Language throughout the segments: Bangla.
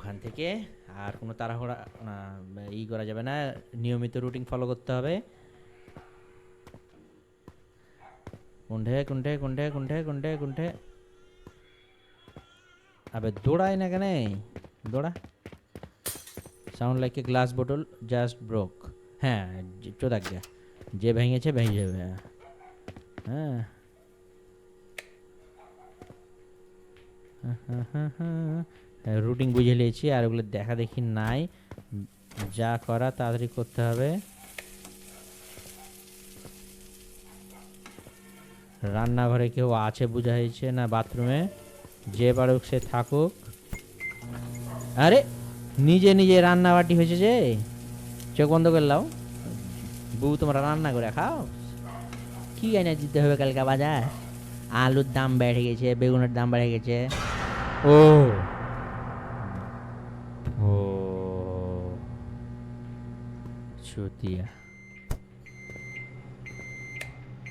ওখান থেকে। আর কোনো তাড়াহুড়া ই করা যাবে না। নিয়মিত রুটিন ফলো করতে হবে। কুণ্ঠে কুণ্ঠে কুণ্ঠে কুণ্ঠে কুণ্ঠে কুণ্ঠে আবে, দৌড়ায় না কেন? দৌড়া। Sound like a glass bottle just broke হ্যাঁ চোদাক গা যে ভেঙেছে, ভেঙে যাবে। হ্যাঁ হ্যাঁ হ্যাঁ হ্যাঁ। রুটিন বুঝে নিয়েছি, আর ওগুলো দেখা দেখি নাই। যা করা তাড়াতাড়ি করতে হবে। রান্নাঘরে কেউ আছে বোঝা হয়েছে না বাথরুমে? যে পারুক সে থাকুক। আরে, নিজে নিজে রান্নাবাটি হয়েছে যে। চোখ বন্ধ করে লাও। বউ, তোমরা রান্না করে খাও। কি এনে দিতে হবে কালকে বাজার? আলুর দাম বেড়ে গেছে, বেগুনের দাম বেড়ে গেছে। ও। চুতিয়া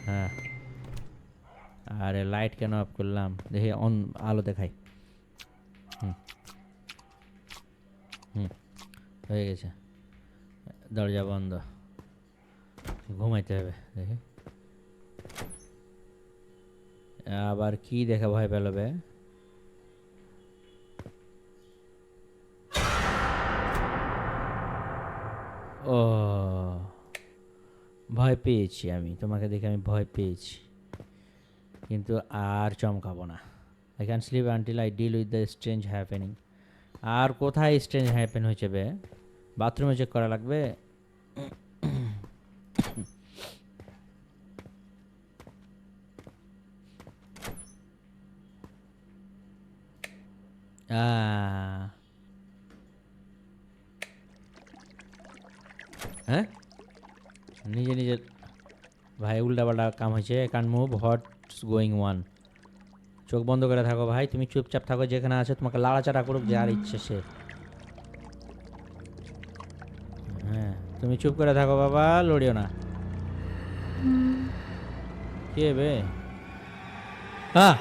হ্যাঁ। আরে লাইট কেন অফ করলাম? দেখি অন আলো দেখাই। হুম। হুম। হয়ে গেছে। দরজা বন্ধ। ঘুমাইতে হবে, দেখি। আবার কি দেখে ভয় পেলবে ও, ভয় পেয়েছি আমি। তোমাকে দেখে আমি ভয় পেয়েছি। কিন্তু আর চমকাবো না। I can sleep until I deal with the strange happening আর কোথায় স্ট্রেঞ্জ হ্যাপেন হয়েছে বে? বাথরুমে চেক করা লাগবে? আহ। হ্যাঁ? নিজে নিজে ভাই উল্টাপাল্টা কাম হয়েছে কান মুভ হটস গোয়িং ওয়ান চোখ বন্ধ করে থাকো ভাই, তুমি চুপচাপ থাকো, যেখানে আছে তোমাকে লাড়াচাড়া করুক যার ইচ্ছে সে। হ্যাঁ তুমি চুপ করে থাকো বাবা, লড়িও না। কে বে? হ্যাঁ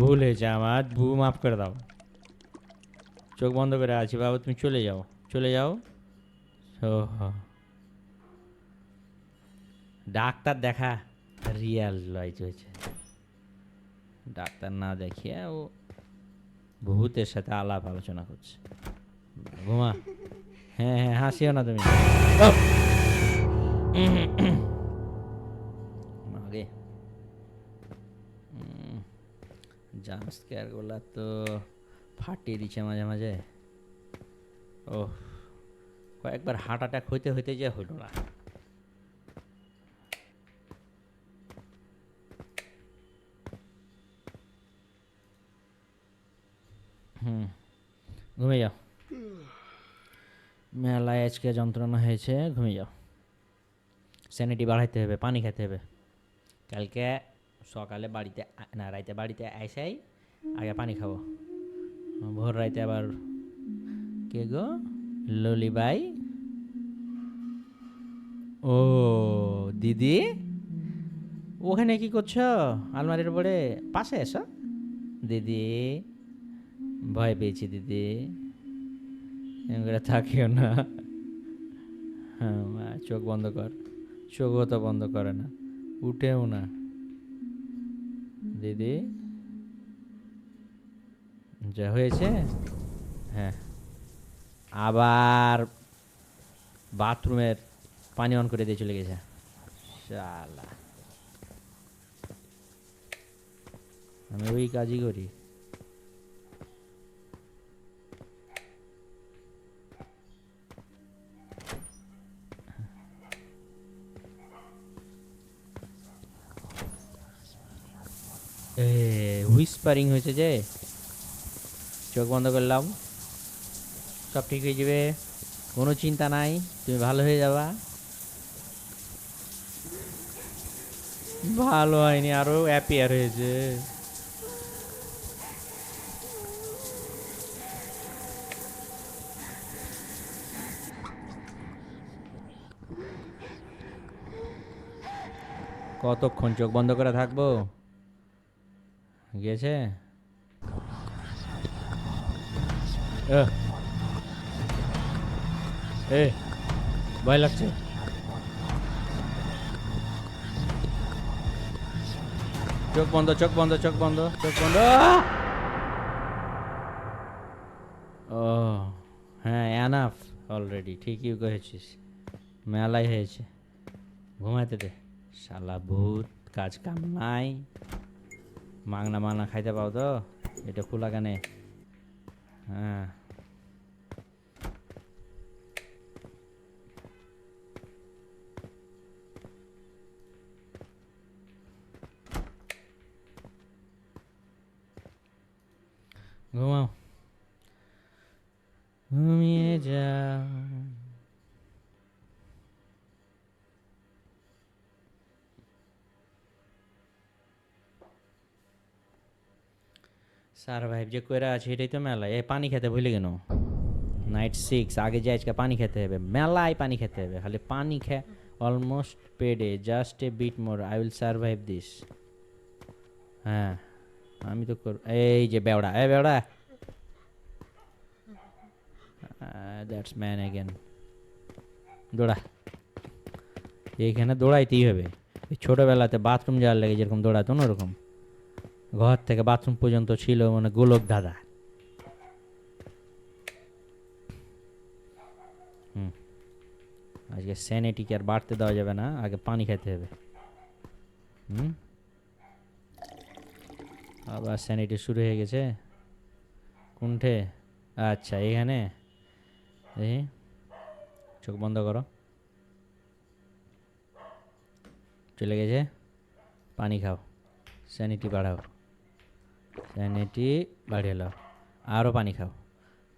ভুল হয়েছে আমার ভু মাফ করে দাও। চোখ বন্ধ করে আছি বাবা, তুমি চলে যাও চলে যাও। ডাক্তার দেখা রিয়াল লয় হয়েছে। ডাক্তার না দেখিয়ে ও ভূতের সাথে আলাপ আলোচনা করছে। ঘুমা। হ্যাঁ হ্যাঁ হাসিও না তুমি। আগে। জাম্প তো ফাটিয়ে দিচ্ছে মাঝে মাঝে। ও কয়েকবার হার্ট অ্যাটাক হইতে হইতে যে হইল না। হুম, ঘুমিয়ে যাও। মেলায় আজকে যন্ত্রণা হয়েছে, ঘুমিয়ে যাও। স্যানিটি বাড়াইতে হবে, পানি খেতে হবে। কালকে সকালে বাড়িতে না, রাইতে বাড়িতে আইসাই, আগে পানি খাব। ভোর রাইতে আবার কে গো? ললিবাই? ও, দিদি? ওখানে কি করছ? আলমারির উপরে? পাশে এসো। দিদি, ভয় পেয়েছি দিদি। করে থাকিও না। হ্যাঁ চোখ বন্ধ কর। চোখও তো বন্ধ করে না। উঠেও না। দিদি? যা হয়েছে। হ্যাঁ। আবার বাথরুমের পানি অন করে দিয়ে চলে গেছে। শালা। আমি ওই কাজই করি। হুইসপারিং হয়েছে যে চোখ বন্ধ করলাম। সব ঠিক হয়ে যাবে। কোনো চিন্তা নাই। তুমি ভালো হয়ে যাবা। ভালো হয়নি, আরও অ্যাপিয়ার হয়েছে। কতক্ষণ চোখ বন্ধ করে থাকব? গেছে এ ভয় লাগছে। চোখ বন্ধ চোখ বন্ধ চোখ বন্ধ চোখ বন্ধ। ও হ্যাঁ অ্যানাফ অলরেডি ঠিকই কহেছিস মেলাই হয়েছে। ঘুমাইতে দে। শালা ভূত, কাজ কাম নাই। মাংনা মাংনা খাইতে পাও তো? এটা খোলা কেনে। হ্যাঁ ঘুমাও ঘুমিয়ে যাও সারভাইভ যে কইরা আছে এটাই তো মেলা এ পানি খেতে ভুলে কেন নাইট সিক্স আগে যে আজকে পানি খেতে হবে। মেলায় পানি খেতে হবে, খালি পানি খে almost পেডে just a bit more I will survive this হ্যাঁ আমি তো কর এই যে বেওড়া এ বেওড়া। দ্যাটস ম্যান অ্যাগেন দৌড়া। এইখানে দৌড়াইতেই হবে। এই ছোটোবেলাতে বাথরুম যাওয়ার লাগে যেরকম দৌড়াতো না ওরকম। ঘর থেকে বাথরুম পর্যন্ত ছিল মানে গোলক দাদা। হুম। আজকে স্যানিটিকে আর বাড়তে দেওয়া যাবে না, আগে পানি খেতে হবে। হুম। আবার স্যানিটি শুরু হয়ে গেছে। কোনঠে আচ্ছা এখানে? চোখ বন্ধ করো। চলে গেছে? পানি খাও। স্যানিটি বাড়াও। স্যানিটি বাড়িয়ে লাও আরও পানি খাও।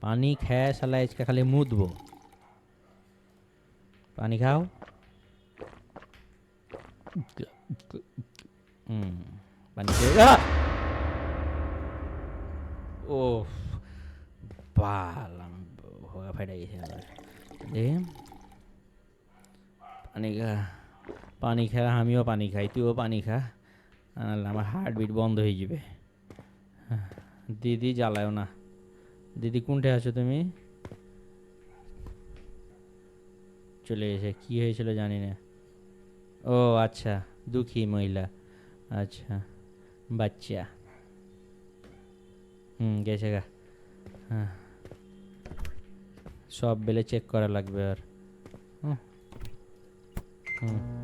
পানি খেয়ে সালা আজকে খালি মুদবো পানি খাও? হুম পানি ও পালাম হোগা ফাইটা গেছে আবার দেখি পানি খা পানি খা, আমিও পানি খাই তুইও পানি খা। আমার হার্টবিট বন্ধ হয়ে যাবে। দিদি জ্বালায়ও না। দিদি কোনটে আছো তুমি? চলে এসে কি হয়েছিল জানি না। ও আচ্ছা দুঃখী মহিলা। আচ্ছা বাচ্চা। হুম, গেছে গা। হ্যাঁ। সব বেলে চেক করা লাগবে আর। হুম। হুম।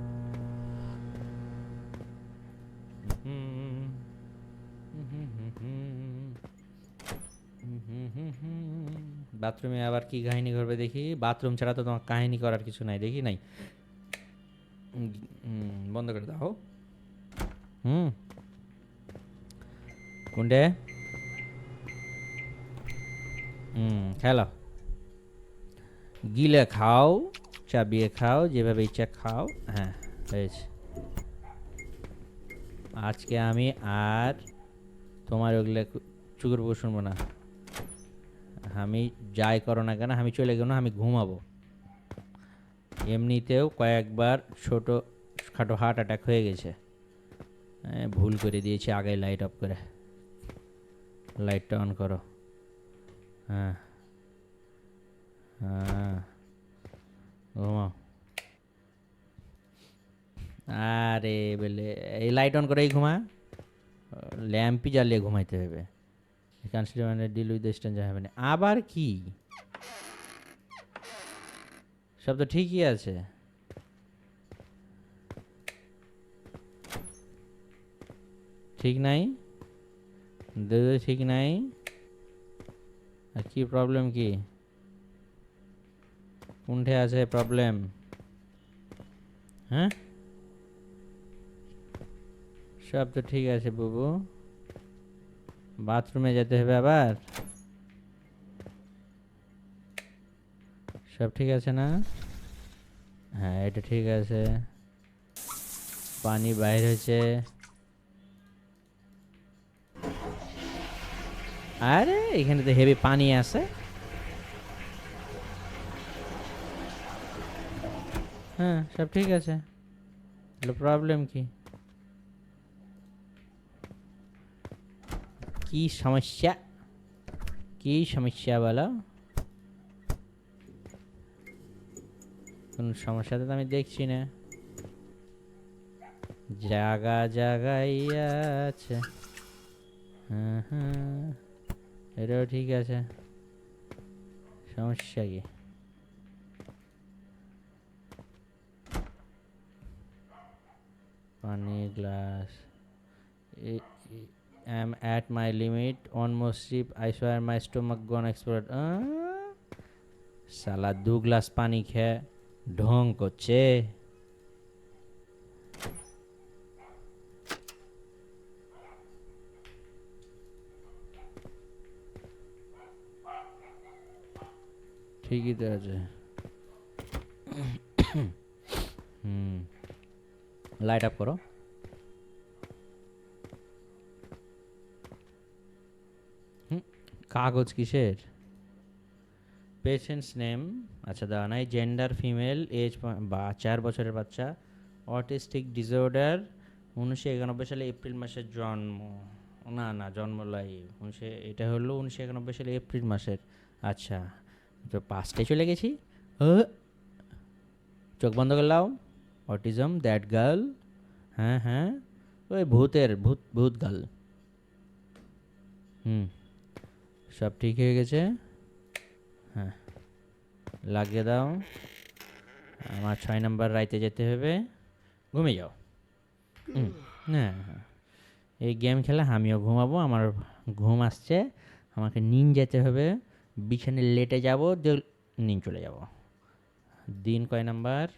বাথরুমে আবার কি কাহিনী করবে দেখি? বাথরুম ছাড়া তো তোমার কাহিনী করার কিছু নাই, দেখি নাই? বন্ধ করে দাও। হুম। কোনটে হুম খেলো। গিলে খাও, চাবিয়ে খাও, যেভাবে ইচ্ছা খাও। হ্যাঁ হয়েছে। আজকে আমি আর তোমার ওগুলো চুকুর শুনব না। আমি যাই করো না কেন, আমি চলে গেল আমি ঘুমাবো। এমনিতেও কয়েকবার ছোট খাটো হার্ট অ্যাটাক হয়ে গেছে। ভুল করে দিয়েছি, আগে লাইট অফ করে। লাইটটা অন করো। হ্যাঁ। হ্যাঁ। ঘুমাও। আরে বলে, এই লাইট অন করেই ঘুমা ল্যাম্পই জ্বালিয়ে ঘুমাইতে হবে। কনসিডার ডিল উইথ স্টেঞ্জ হবে না আবার কি? সব তো ঠিকই আছে। ঠিক নাই? দাদা ঠিক নাই। আর কি প্রবলেম কি? কোনঠে আছে প্রবলেম হ্যাঁ? সব তো ঠিক আছে, বাবু। বাথরুমে যেতে হবে আবার সব ঠিক আছে না হ্যাঁ এটা ঠিক আছে পানি বাইর হয়েছে আরে এখানে তো হেভি পানি আছে হ্যাঁ সব ঠিক আছে তাহলে প্রবলেম কি কি সমস্যা? কি সমস্যা বলো? কোন সমস্যা তো আমি দেখছি না। জাগা জাগাই আছে হ্যাঁ হ্যাঁ এটাও ঠিক আছে। সমস্যা কি? পানি glass. Am at my limit one more sip I swear my stomach gonna explode? শালা দু গ্লাস পানি খেয়ে ঢং করছে ঠিকই তো আছে হুম লাইট আপ করো কাগজ কিসের? পেশেন্টস নেম আচ্ছা দেওয়া নাই জেন্ডার ফিমেল এজ বা চার বছরের বাচ্চা অটিস্টিক ডিসঅর্ডার উনিশশো একানব্বই সালে এপ্রিল মাসের জন্ম। না না, জন্ম লাই, উনিশশো, এটা হলো উনিশশো একানব্বই সালে এপ্রিল মাসের আচ্ছা। তো পাঁচটায় চলে গেছি। চোখ বন্ধ করলাম অটিজম দ্যাট গার্ল হ্যাঁ হ্যাঁ ওই ভূতের, ভূত ভূত গার্ল হুম। সব ঠিক হয়ে গেছে? হ্যাঁ। লাগিয়ে দাও। আমার ছয় নম্বর রাইতে যেতে হবে। ঘুমিয়ে যাও। হ্যাঁ হ্যাঁ। এই গেম খেলে আমিও ঘুমাবো, আমার ঘুম আসছে। আমাকে নিন যেতে হবে। বিছানে লেটে যাব দিয়ে নিন চলে যাব। দিন কয় নাম্বার?